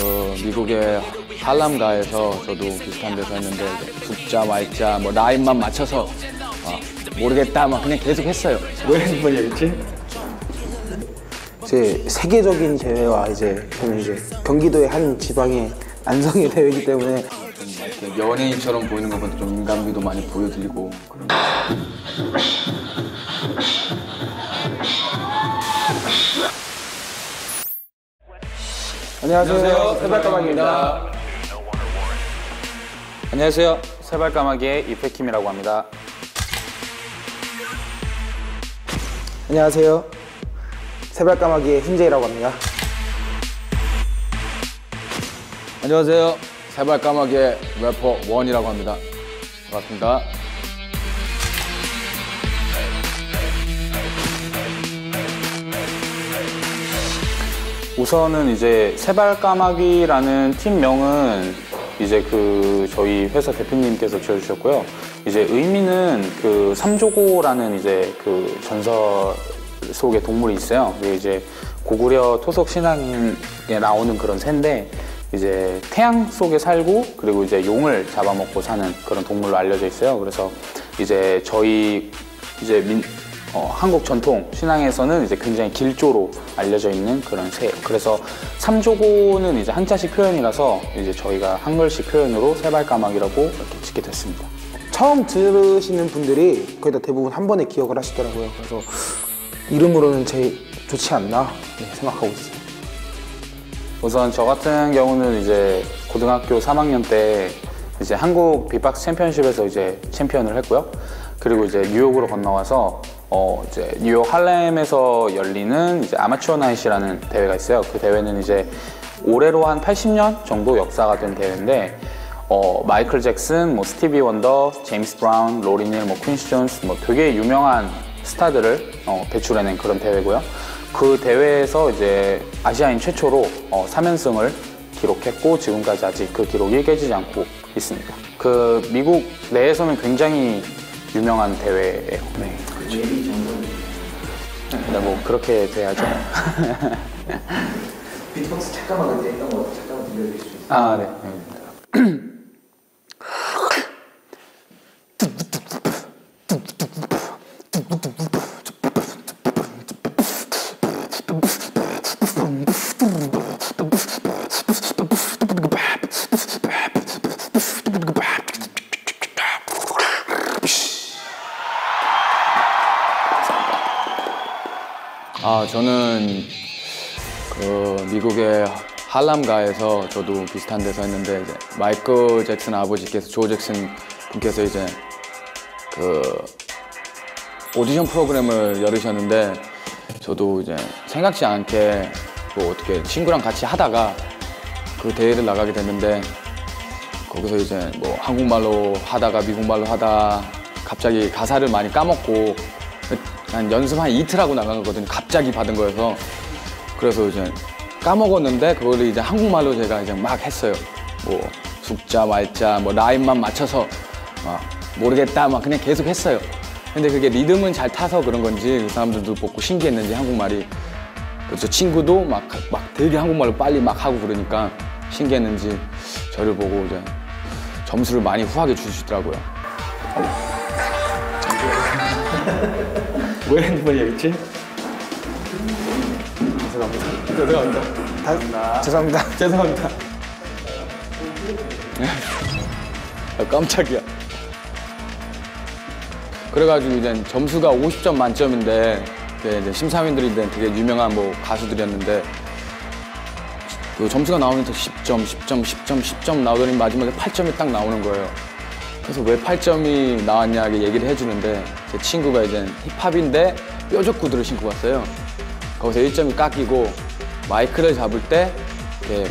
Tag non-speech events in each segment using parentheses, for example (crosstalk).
그 미국의 할람가에서 저도 비슷한 데서 했는데 죽자 말자 뭐 라인만 맞춰서 아, 모르겠다 막 그냥 계속 했어요. 왜 얘기했지? 이제 세계적인 대회와 이제 저는 이제 경기도의 한 지방의 안성의 대회이기 때문에 이렇게 연예인처럼 보이는 것보다 좀 인간미도 많이 보여드리고 그런 안녕하세요 세발가방입니다 안녕하세요. 세발까마귀의 이페킴이라고 합니다. 안녕하세요 세발까마귀의 훈제이라고 합니다 안녕하세요. 세발까마귀의 래퍼 원이라고 합니다. 반갑습니다. 우선은 이제 세발까마귀라는 팀명은 이제 그 저희 회사 대표님께서 지어주셨고요. 이제 의미는 그 삼조고라는 이제 그 전설 속의 동물이 있어요. 그게 이제 고구려 토속 신앙에 나오는 그런 새인데 이제 태양 속에 살고 그리고 이제 용을 잡아먹고 사는 그런 동물로 알려져 있어요. 그래서 이제 저희 이제 민, 어, 한국 전통 신앙에서는 이제 굉장히 길조로 알려져 있는 그런 새. 그래서 삼조고는 이제 한자식 표현이라서 이제 저희가 한글식 표현으로 세발까마귀라고 이렇게 짓게 됐습니다. 처음 들으시는 분들이 거의 다 대부분 한 번에 기억을 하시더라고요 그래서 이름으로는 제일 좋지 않나 네, 생각하고 있어요 우선 저 같은 경우는 이제 고등학교 3학년 때 이제 한국 빅박스 챔피언십에서 이제 챔피언을 했고요. 그리고 이제 뉴욕으로 건너와서 어 이제 뉴욕 할렘에서 열리는 이제 아마추어 나이시라는 대회가 있어요. 그 대회는 이제 올해로 한 80년 정도 역사가 된 대회인데 어 마이클 잭슨, 뭐 스티비 원더, 제임스 브라운, 로리닐, 뭐 퀸시 존스 뭐 되게 유명한 스타들을 어, 배출해낸 그런 대회고요. 그 대회에서 이제 아시아인 최초로 어, 3연승을 기록했고 지금까지 아직 그 기록이 깨지지 않고 있습니다. 그 미국 내에서는 굉장히 유명한 대회예요. 네. 네, 뭐 그렇게 돼야죠. (laughs) 비트박스 잠깐만 그때 했던 거 잠깐만 들려주실 수 있어요? 아, 네. (clears throat) 아 저는 그 미국의 할람가에서 저도 비슷한 데서 했는데 이제 마이클 잭슨 아버지께서 조 잭슨 분께서 이제 그 오디션 프로그램을 열으셨는데 저도 이제 생각지 않게 뭐 어떻게 친구랑 같이 하다가 그 대회를 나가게 됐는데 거기서 이제 뭐 한국말로 하다가 미국말로 하다 갑자기 가사를 많이 까먹고 한 연습 한 이틀 하고 나간 거거든요. 갑자기 받은 거여서 그래서 이제 까먹었는데 그걸 이제 한국말로 제가 이제 막 했어요. 뭐 죽자 말자 뭐 라인만 맞춰서 막 모르겠다 막 그냥 계속 했어요. 근데 그게 리듬은 잘 타서 그런 건지 그 사람들도 보고 신기했는지 한국말이 그저 친구도 막, 막 되게 한국말로 빨리 막 하고 그러니까 신기했는지 저를 보고 이제 점수를 많이 후하게 주시더라고요. 왜 핸드폰 얘기했지? 죄송합니다 죄송합니다 다, 죄송합니다 (laughs) 죄송합니다 아, 깜짝이야. 그래가지고 이제 점수가 50점 만점인데 그 이제 심사위원들이 이제 되게 유명한 뭐 가수들이었는데 그 점수가 나오면서 10점, 10점, 10점, 10점 나오더니 마지막에 8점이 딱 나오는 거예요. 그래서 왜 8점이 나왔냐 고 얘기를 해주는데 제 친구가 이제 힙합인데 뾰족 구두를 신고 왔어요. 거기서 1점이 깎이고 마이크를 잡을 때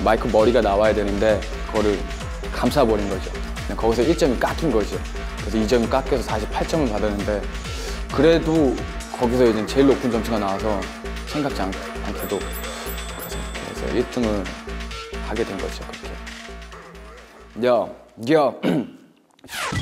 마이크 머리가 나와야 되는데 그거를 감싸버린 거죠. 그냥 거기서 1점이 깎인 거죠. 그래서 2점이 깎여서 48점을 받았는데 그래도 거기서 이제 제일 높은 점수가 나와서 생각지 않, 않게도 그래서, 그래서 1등을 하게 된 거죠. 그렇게. 야, 야. (clears throat)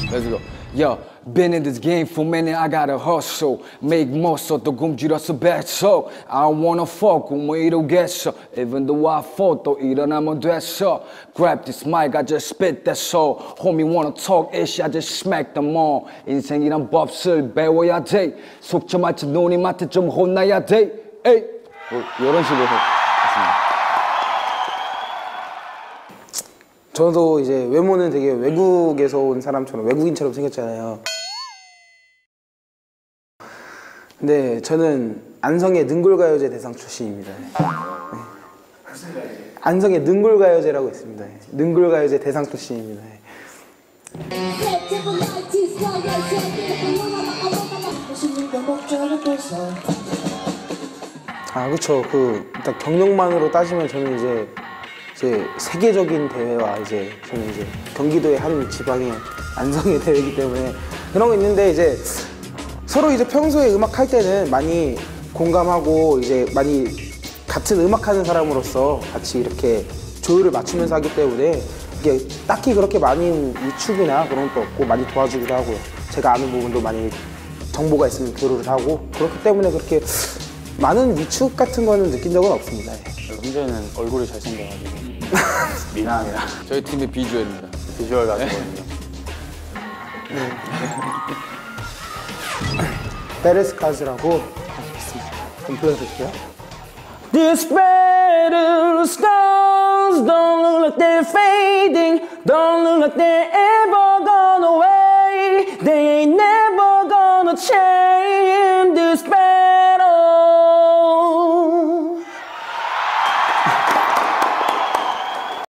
그래서 야, Been in this game for minute, I gotta hustle. Make muscle, 또 굶주려서 뱉어. I don't wanna fuck, 뭐 이러겠어. Even though I fall, 또 일어나면 됐어. Grab this mic, I just spit that soul. Homie wanna talk ish, I just smack them all. 인생이란 법을 배워야 돼. 속지 마치 누님한테 좀 혼나야 돼. 에이. 뭐 이런 식으로 했습니다. 저도 이제 외모는 되게 외국에서 온 사람처럼 외국인처럼 생겼잖아요. 근데 저는 안성의 능골가요제 대상 출신입니다. 네. 안성의 능골가요제라고 있습니다. 네. 능골가요제 대상 출신입니다. 네. 아 그렇죠. 그 일단 경력만으로 따지면 저는 이제 이제 세계적인 대회와 이제 저는 이제 경기도의 한 지방의 안성의 대회이기 때문에 그런 거 있는데 이제 서로 이제 평소에 음악 할 때는 많이 공감하고 이제 많이 같은 음악 하는 사람으로서 같이 이렇게 조율을 맞추면서 하기 때문에 이게 딱히 그렇게 많이 위축이나 그런 것도 없고 많이 도와주기도 하고요. 제가 아는 부분도 많이 정보가 있으면 교류를 하고 그렇기 때문에 그렇게 많은 위축 같은 거는 느낀 적은 없습니다. 예. 현재는 얼굴이 잘생겨가지고 미남이라 저희 팀의 비주얼입니다. 비주얼 가지거든요. 베레스카즈라고 있습니다. 좀 불러드릴게요. These better stars don't look like they're fading, don't look like they're ever gone away. They ain't never gonna change.